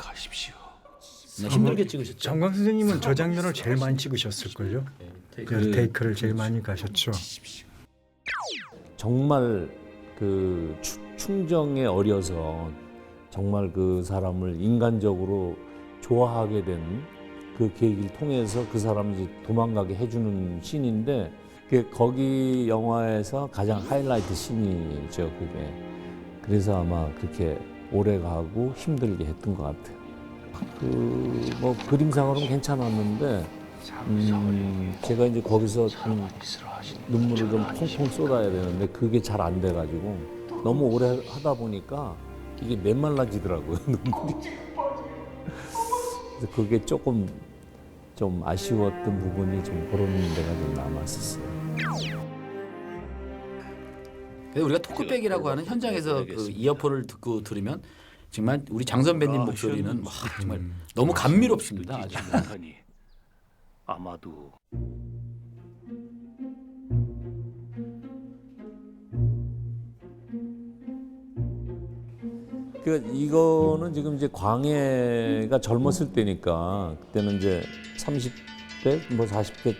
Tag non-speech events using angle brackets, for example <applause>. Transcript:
가십시오. 네, 힘들게 찍으셨죠. 정광 선생님은 저 장면을 제일 많이 찍으셨을걸요. 그 테이크를 제일 많이 가셨죠. 정말 그 추- 충정에 어려서 정말 그 사람을 인간적으로 좋아하게 된 그 계기를 통해서 그 사람을 이제 도망가게 해주는 씬인데 그게 거기 영화에서 가장 하이라이트 씬이죠 그게 그래서 아마 그렇게 오래 가고 힘들게 했던 것 같아요 그 뭐 그림상으로는 괜찮았는데 음 제가 이제 거기서 좀 눈물을 좀 펑펑 쏟아야 되는데 그게 잘 안 돼가지고 너무 오래 하다 보니까 이게 메말라지더라고요 <laughs> 눈물이. 그래서 그게 조금 좀 아쉬웠던 부분이 좀 그런 데가 좀 남았었어요. 그래서 우리가 토크백이라고 하는 현장에서 그 이어폰을 듣고 들으면 정말 우리 장 선배님 아, 목소리는 현 와, 정말 음, 너무 감미롭습니다. 아주. 느끼지 못하니 아마도 그 이거는 지금 이제 광해가 젊었을 때니까 그때는 이제 30대 뭐 40대